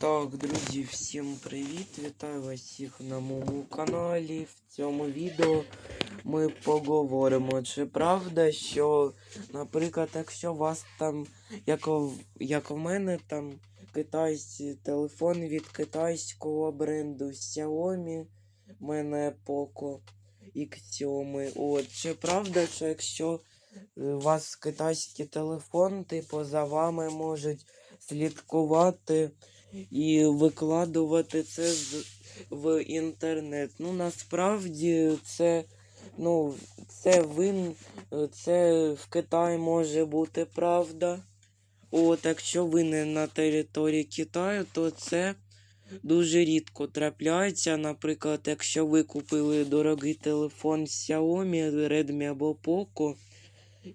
Так, друзі, всім привіт! Вітаю вас всіх на моєму каналі. В цьому відео ми поговоримо, чи правда, що, наприклад, якщо у вас там, як, як в мене там китайський телефон від китайського бренду Xiaomi, в мене Poco X7. От, чи правда, що якщо е, у вас китайський телефон, типу за вами можуть слідкувати і викладувати це в інтернет. Ну, насправді це, ну, це вин, це в Китаї може бути правда. От, якщо ви не на території Китаю, то це дуже рідко трапляється. Наприклад, якщо ви купили дорогий телефон Xiaomi, Redmi або Poco,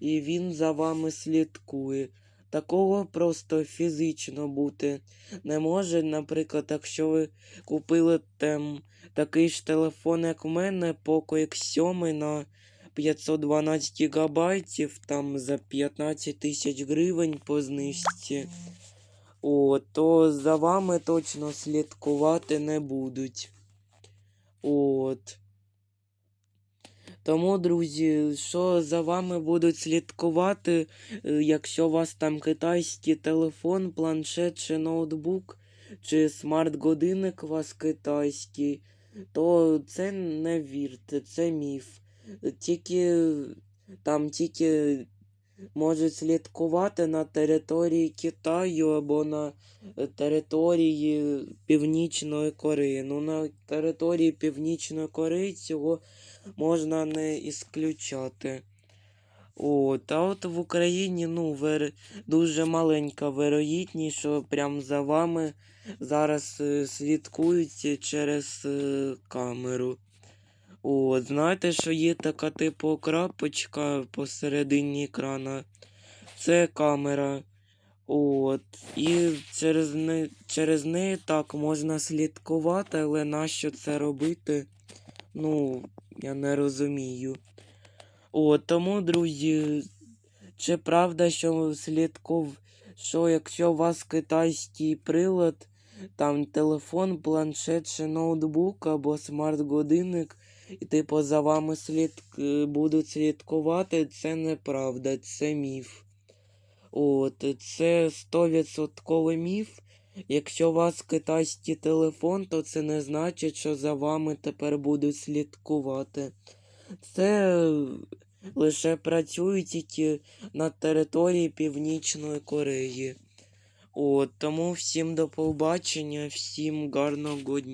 і він за вами слідкує. Такого просто фізично бути не може. Наприклад, якщо ви купили там такий ж телефон, як у мене, Poco X7 на 512 гігабайтів, там за 15 тисяч гривень по знижці, о, то за вами точно слідкувати не будуть. От. Тому, друзі, що за вами будуть слідкувати, е, якщо у вас там китайський телефон, планшет чи ноутбук, чи смарт-годинник у вас китайський, то це не вірте, це міф. Тільки там тільки можуть слідкувати на території Китаю або на е, території Північної Кореї. Ну, на території Північної Кореї цього можна не ісключати. От, а от в Україні ну, вер... дуже маленька вероїтність, що прям за вами зараз е, слідкують через е, камеру. От, знаєте, що є така типу крапочка посередині екрана. Це камера. От. І через, не... через неї так можна слідкувати, але нащо це робити? Ну, я не розумію. О, тому, друзі, чи правда, що слідков, що якщо у вас китайський прилад, там телефон, планшет чи ноутбук або смарт-годинник, і типу за вами слід... е, будуть слідкувати, це неправда, це міф. От, це 100% міф. Якщо у вас китайський телефон, то це не значить, що за вами тепер будуть слідкувати. Це е, лише працює тільки на території Північної Кореї. От, тому всім до побачення, всім гарного дня.